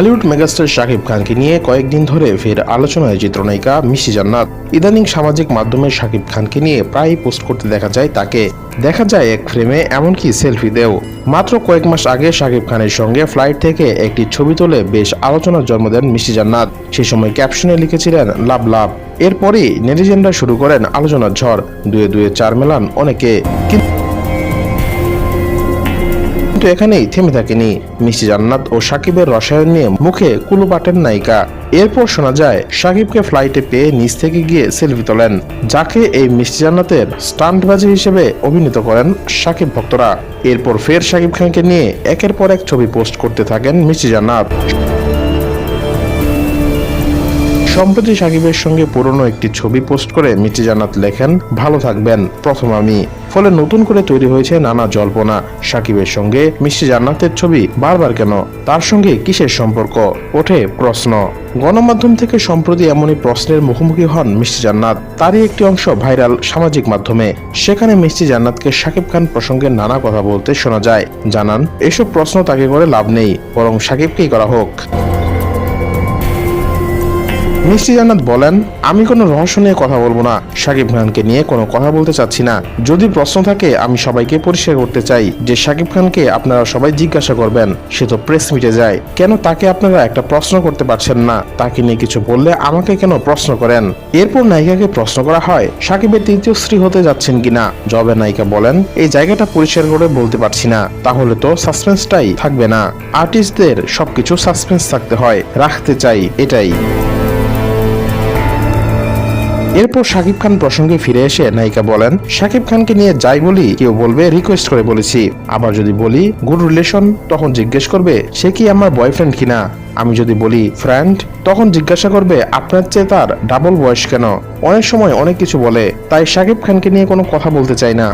Dhallywood megastar Shakib খানকে নিয়ে কয়েকদিন ধরে ফের আলোচনায় চিত্রনায়িকা মিশি জান্নাত। ইদানিং সামাজিক মাধ্যমে শাকিব খানকে নিয়ে প্রায়ই পোস্ট করতে দেখা যায় তাকে। দেখা যায় এক ফ্রেমে এমনকি সেলফি দেও মাত্র কয়েক মাস আগে শাকিব খানের সঙ্গে ফ্লাইট থেকে একটি ছবি তুলে বেশ আলোচনার জন্ম দেন মিশি জান্নাত। সে সময় ক্যাপশনে লিখেছিলেন, লাভ লাভ। এরপরই নেটিজেনরা শুরু করেন আলোচনার ঝড়। দুয়ে দুয়ে চার মেলান অনেকে। কিন্তু কিন্তু এখানেই থেমে থাকেনি। মিষ্টি জান্নাত ও সাকিবের রসায়ন নিয়ে মুখে কুলু পাটেন নায়িকা। এরপর শোনা যায়, সাকিবকে ফ্লাইটে পেয়ে নিচ থেকে গিয়ে সেলফি তোলেন, যাকে এই মিষ্টি জান্নাতের স্টান্টবাজি হিসেবে অভিনীত করেন সাকিব ভক্তরা। এরপর ফের সাকিব খানকে নিয়ে একের পর এক ছবি পোস্ট করতে থাকেন মিষ্টি জান্নাত। সম্প্রতি সাকিবের সঙ্গে পুরনো একটি ছবি পোস্ট করে মিষ্টি জান্নাত লেখেন, ভালো থাকবেন, প্রথম আমি। ফলে নতুন করে তৈরি হয়েছে নানা জল্পনা। সাকিবের সঙ্গে মিষ্টি জান্নাতের ছবি বারবার কেন? তার সঙ্গে কিসের সম্পর্ক? ওঠে প্রশ্ন। গণমাধ্যম থেকে সম্প্রতি এমনই প্রশ্নের মুখোমুখি হন মিষ্টি জান্নাত। তারই একটি অংশ ভাইরাল সামাজিক মাধ্যমে। সেখানে মিষ্টি জান্নাতকে সাকিব খান প্রসঙ্গে নানা কথা বলতে শোনা যায়। জানান, এসব প্রশ্ন তাকে করে লাভ নেই, বরং সাকিবকেই করা হোক। মিষ্টি জান্নাত বলেন, আমি কোনো রহস্য নিয়ে কথা বলব না। সাকিব খানকে নিয়ে কোনো কথা বলতে চাচ্ছি না। যদি প্রশ্ন থাকে, আমি সবাইকে পরিষ্কার করতে চাই যে সাকিব খানকে আপনারা সবাই জিজ্ঞাসা করবেন। সে তো প্রেস মিটে যায়। কেন তাকে আপনারা একটা প্রশ্ন করতে পারছেন না? তাকে নিয়ে কিছু বললে আমাকে কেন প্রশ্ন করেন? এরপর নায়িকাকে প্রশ্ন করা হয়, সাকিবের তৃতীয় স্ত্রী হতে যাচ্ছেন কিনা? জবে নায়িকা বলেন, এই জায়গাটা পরিষ্কার করে বলতে পারছি না। তাহলে তো সাসপেন্সটাই থাকবে না। আর্টিস্টদের সবকিছু সাসপেন্স থাকতে হয়। রাখতে চাই, এটাই। এরপর শাকিব খান প্রসঙ্গে ফিরে এসে নায়িকা বলেন, শাকিব খানকে নিয়ে যাই বলি, কেউ বলবে রিকোয়েস্ট করে বলেছি। আবার যদি বলি গুড রিলেশন তখন জিজ্ঞেস করবে, সে কি আমার বয়ফ্রেন্ড কিনা? আমি যদি বলি ফ্রেন্ড তখন জিজ্ঞাসা করবে, আপনার চেয়ে তার ডাবল বয়স কেন? অনেক সময় অনেক কিছু বলে, তাই শাকিব খানকে নিয়ে কোনো কথা বলতে চাই না।